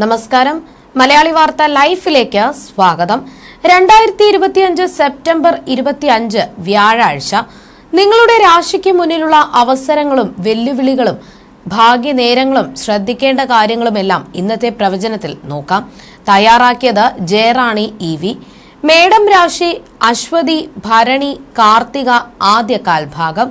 നമസ്കാരം. മലയാളി വാർത്ത ലൈഫിലേക്ക് സ്വാഗതം. രണ്ടായിരത്തി ഇരുപത്തിയഞ്ച് സെപ്റ്റംബർ ഇരുപത്തിയഞ്ച് വ്യാഴാഴ്ച നിങ്ങളുടെ രാശിക്ക് മുന്നിലുള്ള അവസരങ്ങളും വെല്ലുവിളികളും ഭാഗ്യനേരങ്ങളും ശ്രദ്ധിക്കേണ്ട കാര്യങ്ങളുമെല്ലാം ഇന്നത്തെ പ്രവചനത്തിൽ നോക്കാം. തയ്യാറാക്കിയത് ജയറാണി ഇ വി. മേഡം രാശി അശ്വതി ഭരണി കാർത്തിക ആദ്യ കാൽഭാഗം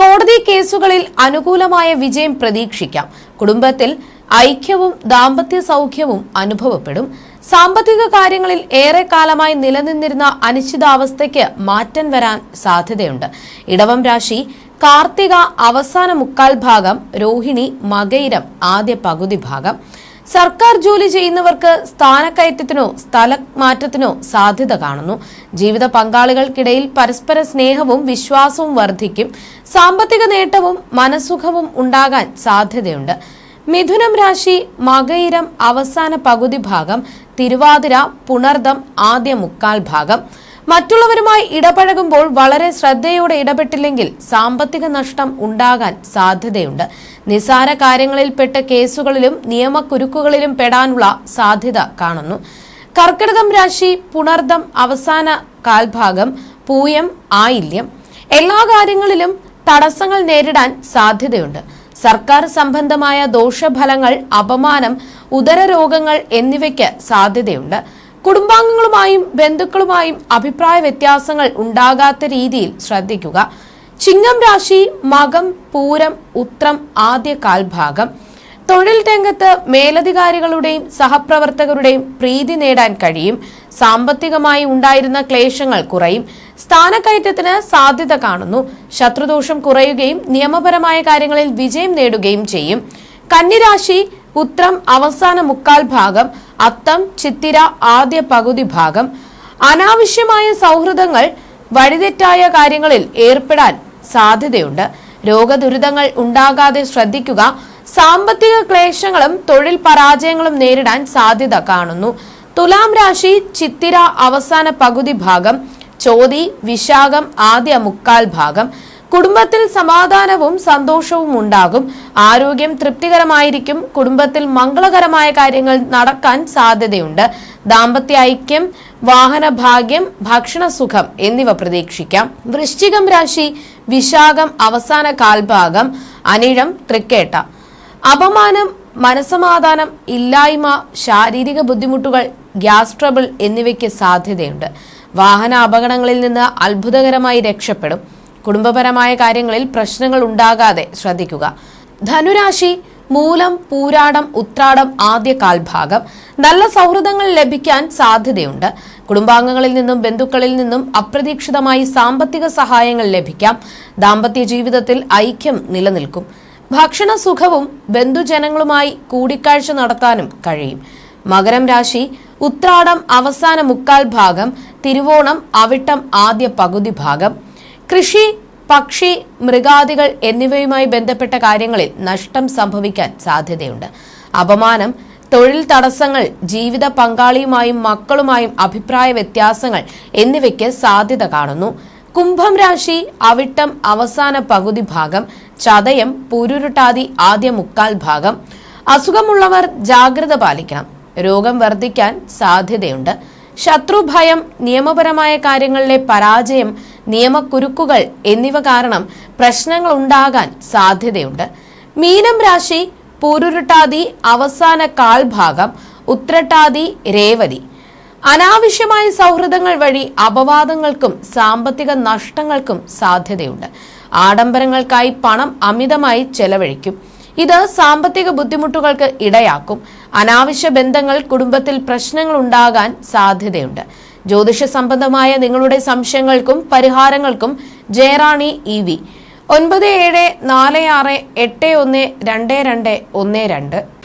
കോടതി കേസുകളിൽ അനുകൂലമായ വിജയം പ്രതീക്ഷിക്കാം. കുടുംബത്തിൽ ഐക്യവും ദാമ്പത്യ സൗഖ്യവും അനുഭവപ്പെടും. സാമ്പത്തിക കാര്യങ്ങളിൽ ഏറെ കാലമായി നിലനിന്നിരുന്ന അനിശ്ചിതാവസ്ഥയ്ക്ക് മാറ്റം വരാൻ സാധ്യതയുണ്ട്. ഇടവം രാശി കാർത്തിക അവസാന മുക്കാൽ ഭാഗം രോഹിണി മകയിരം ആദ്യ പകുതി ഭാഗം. സർക്കാർ ജോലി ചെയ്യുന്നവർക്ക് സ്ഥാനക്കയറ്റത്തിനോ സ്ഥലമാറ്റത്തിനോ സാധ്യത കാണുന്നു. ജീവിത പങ്കാളികൾക്കിടയിൽ പരസ്പര സ്നേഹവും വിശ്വാസവും വർദ്ധിക്കും. സാമ്പത്തിക നേട്ടവും മനസുഖവും ഉണ്ടാകാൻ സാധ്യതയുണ്ട്. മിഥുനം രാശി മകയിരം അവസാന പകുതി ഭാഗം തിരുവാതിര പുണർദം ആദ്യ മുക്കാൽ ഭാഗം. മറ്റുള്ളവരുമായി ഇടപഴകുമ്പോൾ വളരെ ശ്രദ്ധയോടെ ഇടപെട്ടില്ലെങ്കിൽ സാമ്പത്തിക നഷ്ടം ഉണ്ടാകാൻ സാധ്യതയുണ്ട്. നിസാര കാര്യങ്ങളിൽപ്പെട്ട കേസുകളിലും നിയമക്കുരുക്കുകളിലും പെടാനുള്ള സാധ്യത കാണുന്നു. കർക്കിടകം രാശി പുണർദം അവസാന കാൽഭാഗം പൂയം ആയില്യം. എല്ലാ കാര്യങ്ങളിലും തടസ്സങ്ങൾ നേരിടാൻ സാധ്യതയുണ്ട്. സർക്കാർ സംബന്ധമായ ദോഷഫലങ്ങൾ അപമാനം ഉദരരോഗങ്ങൾ എന്നിവയ്ക്ക് സാധ്യതയുണ്ട്. കുടുംബാംഗങ്ങളുമായും ബന്ധുക്കളുമായും അഭിപ്രായ വ്യത്യാസങ്ങൾ ഉണ്ടാകാത്ത രീതിയിൽ ശ്രദ്ധിക്കുക. ചിങ്ങം രാശി മകം പൂരം ഉത്രം ആദ്യ കാൽഭാഗം. തൊഴിൽ രംഗത്ത് മേലധികാരികളുടെയും സഹപ്രവർത്തകരുടെയും പ്രീതി നേടാൻ കഴിയും. സാമ്പത്തികമായി ഉണ്ടായിരുന്ന ക്ലേശങ്ങൾ കുറയും. സ്ഥാനക്കയറ്റത്തിന് സാധ്യത കാണുന്നു. ശത്രുദോഷം കുറയുകയും നിയമപരമായ കാര്യങ്ങളിൽ വിജയം നേടുകയും ചെയ്യും. കന്നിരാശി ഉത്രം അവസാന മുക്കാൽ ഭാഗം അത്തം ചിത്തിര ആദ്യ പകുതി ഭാഗം. അനാവശ്യമായ സൗഹൃദങ്ങൾ വഴിതെറ്റായ കാര്യങ്ങളിൽ ഏർപ്പെടാൻ സാധ്യതയുണ്ട്. രോഗദുരിതങ്ങൾ ഉണ്ടാകാതെ ശ്രദ്ധിക്കുക സാമ്പത്തിക ക്ലേശങ്ങളും തൊഴിൽ പരാജയങ്ങളും നേരിടാൻ സാധ്യത കാണുന്നു. തുലാം രാശി ചിത്തിര അവസാന പകുതി ഭാഗം ചോതി വിശാഖം ആദ്യ മുക്കാൽ ഭാഗം. കുടുംബത്തിൽ സമാധാനവും സന്തോഷവും ഉണ്ടാകും. ആരോഗ്യം തൃപ്തികരമായിരിക്കും. കുടുംബത്തിൽ മംഗളകരമായ കാര്യങ്ങൾ നടക്കാൻ സാധ്യതയുണ്ട്. ദാമ്പത്യ ഐക്യം വാഹന ഭാഗ്യം ഭക്ഷണ സുഖം എന്നിവ പ്രതീക്ഷിക്കാം. വൃശ്ചികം രാശി വിശാഖം അവസാന കാൽഭാഗം അനിഴം തൃക്കേട്ട. അപമാനം മനസമാധാനം ഇല്ലായ്മ ശാരീരിക ബുദ്ധിമുട്ടുകൾ ഗ്യാസ് ട്രബിൾ എന്നിവയ്ക്ക് സാധ്യതയുണ്ട്. വാഹന അപകടങ്ങളിൽ നിന്ന് അത്ഭുതകരമായി രക്ഷപ്പെടും. കുടുംബപരമായ കാര്യങ്ങളിൽ പ്രശ്നങ്ങൾ ഉണ്ടാകാതെ ശ്രദ്ധിക്കുക. ധനുരാശി മൂലം പൂരാടം ഉത്രാടം ആദ്യ കാൽഭാഗം. നല്ല സൗഹൃദങ്ങൾ ലഭിക്കാൻ സാധ്യതയുണ്ട്. കുടുംബാംഗങ്ങളിൽ നിന്നും ബന്ധുക്കളിൽ നിന്നും അപ്രതീക്ഷിതമായി സാമ്പത്തിക സഹായങ്ങൾ ലഭിക്കാം. ദാമ്പത്യ ജീവിതത്തിൽ ഐക്യം നിലനിൽക്കും. ഭക്ഷണ സുഖവും ബന്ധുജനങ്ങളുമായി കൂടിക്കാഴ്ച നടത്താനും കഴിയും. മകരം രാശി ഉത്രാടം അവസാന മുക്കാൽ ഭാഗം തിരുവോണം അവിട്ടം ആദ്യ പകുതി ഭാഗം. കൃഷി പക്ഷി മൃഗാദികൾ എന്നിവയുമായി ബന്ധപ്പെട്ട കാര്യങ്ങളിൽ നഷ്ടം സംഭവിക്കാൻ സാധ്യതയുണ്ട്. അപമാനം തൊഴിൽ തടസ്സങ്ങൾ ജീവിത പങ്കാളിയുമായും മക്കളുമായും അഭിപ്രായ വ്യത്യാസങ്ങൾ എന്നിവയ്ക്ക് സാധ്യത കാണുന്നു. കുംഭം രാശി അവിട്ടം അവസാന പകുതി ഭാഗം ചതയം പുരുരുട്ടാതി ആദ്യ മുക്കാൽ ഭാഗം. അസുഖമുള്ളവർ ജാഗ്രത പാലിക്കണം. രോഗം വർദ്ധിക്കാൻ സാധ്യതയുണ്ട്. ശത്രുഭയം നിയമപരമായ കാര്യങ്ങളിലെ പരാജയം നിയമക്കുരുക്കുകൾ എന്നിവ കാരണം പ്രശ്നങ്ങൾ ഉണ്ടാകാൻ സാധ്യതയുണ്ട്. മീനം രാശി പൂരുരുട്ടാതി അവസാന കാൽഭാഗം ഉത്രട്ടാതി രേവതി. അനാവശ്യമായ സൗഹൃദങ്ങൾ വഴി അപവാദങ്ങൾക്കും സാമ്പത്തിക നഷ്ടങ്ങൾക്കും സാധ്യതയുണ്ട്. ആഡംബരങ്ങൾക്കായി പണം അമിതമായി ചെലവഴിക്കും. ഇത് സാമ്പത്തിക ബുദ്ധിമുട്ടുകൾക്ക് ഇടയാക്കും. അനാവശ്യ ബന്ധങ്ങൾ കുടുംബത്തിൽ പ്രശ്നങ്ങൾ ഉണ്ടാകാൻ സാധ്യതയുണ്ട്. ജ്യോതിഷ സംബന്ധമായ നിങ്ങളുടെ സംശയങ്ങൾക്കും പരിഹാരങ്ങൾക്കും ജയറാണി ഇ വി. ഒൻപത് ഏഴ് നാല് ആറ് എട്ട് ഒന്ന് രണ്ട് രണ്ട് ഒന്ന് രണ്ട്.